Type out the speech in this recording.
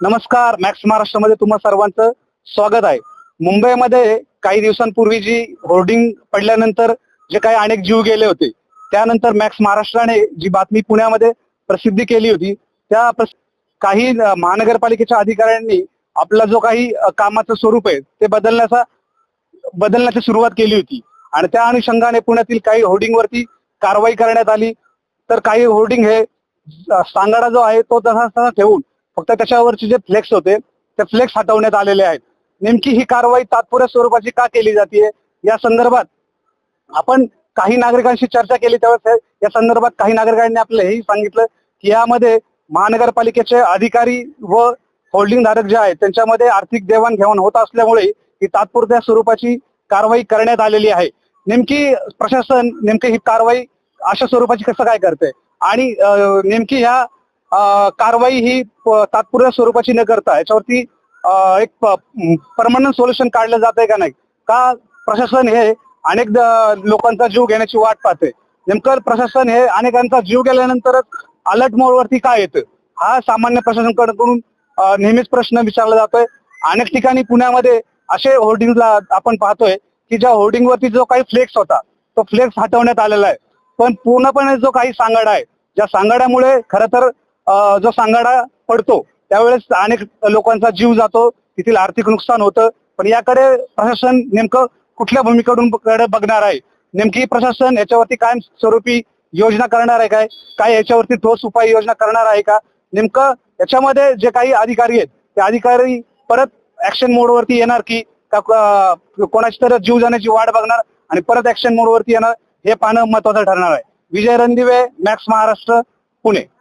नमस्कार मॅक्स महाराष्ट्रामध्ये तुम्हा सर्वांचं स्वागत आहे. मुंबईमध्ये काही दिवसांपूर्वी जी होर्डिंग पडल्यानंतर जे काही अनेक जीव गेले होते त्यानंतर मॅक्स महाराष्ट्राने जी बातमी पुण्यामध्ये प्रसिद्धी केली होती त्या काही महानगरपालिकेच्या अधिकाऱ्यांनी आपला जो काही कामाचं स्वरूप आहे ते बदलण्याचा बदलण्याची सुरुवात केली होती. आणि त्या अनुषंगाने पुण्यातील काही होर्डिंग वरती कारवाई करण्यात आली. तर काही होर्डिंग हे सांगाडा जो आहे तो तसा तसा ठेवून फक्त त्याच्यावरचे जे फ्लेक्स होते ते फ्लेक्स हटवण्यात आलेले आहेत. नेमकी ही कारवाई तात्पुरत्या स्वरूपाची का केली जाते या संदर्भात आपण काही नागरिकांशी चर्चा केली त्यावेळेस या संदर्भात काही नागरिकांनी आपल्याला हेही सांगितलं की यामध्ये महानगरपालिकेचे अधिकारी व होल्डिंग धारक जे आहेत त्यांच्यामध्ये आर्थिक देवाणघेवाण होत असल्यामुळे ही तात्पुरत्या स्वरूपाची कारवाई करण्यात आलेली आहे. नेमकी प्रशासन नेमकी ही कारवाई अशा स्वरूपाची कसं काय करते आणि नेमकी ह्या कारवाई ही तात्पुरत्या स्वरूपाची न करता याच्यावरती एक परमनंट सोल्युशन काढलं जात आहे का नाही? का प्रशासन हे अनेक लोकांचा जीव घेण्याची वाट पाहते नेमकं प्रशासन हे अनेकांचा जीव गेल्यानंतरच अलर्ट मोडवरती काय येतं? हा सामान्य प्रशासनाकडून नेहमीच प्रश्न विचारला जातोय. अनेक ठिकाणी पुण्यामध्ये असे होर्डिंगला आपण पाहतोय की ज्या होर्डिंगवरती जो काही फ्लेक्स होता तो फ्लेक्स हटवण्यात आलेला आहे. पण पूर्णपणे जो काही सांगाडा आहे ज्या सांगाड्यामुळे खरं तर जो सांगाडा पडतो त्यावेळेस अनेक लोकांचा जीव जातो तिथील आर्थिक नुकसान होतं. पण याकडे प्रशासन नेमकं कुठल्या भूमिकेकडून कडे बघणार आहे? नेमकी प्रशासन याच्यावरती कायम स्वरूपी योजना करणार आहे काय? काय याच्यावरती ठोस उपाय योजना करणार आहे का? नेमकं याच्यामध्ये जे काही अधिकारी आहेत ते अधिकारी परत ऍक्शन मोडवरती येणार की का कोणाची तर जीव जाण्याची वाट बघणार आणि परत ऍक्शन मोडवरती येणार हे पाहणं महत्वाचं ठरणार आहे. विजय रणदिवे मॅक्स महाराष्ट्र पुणे.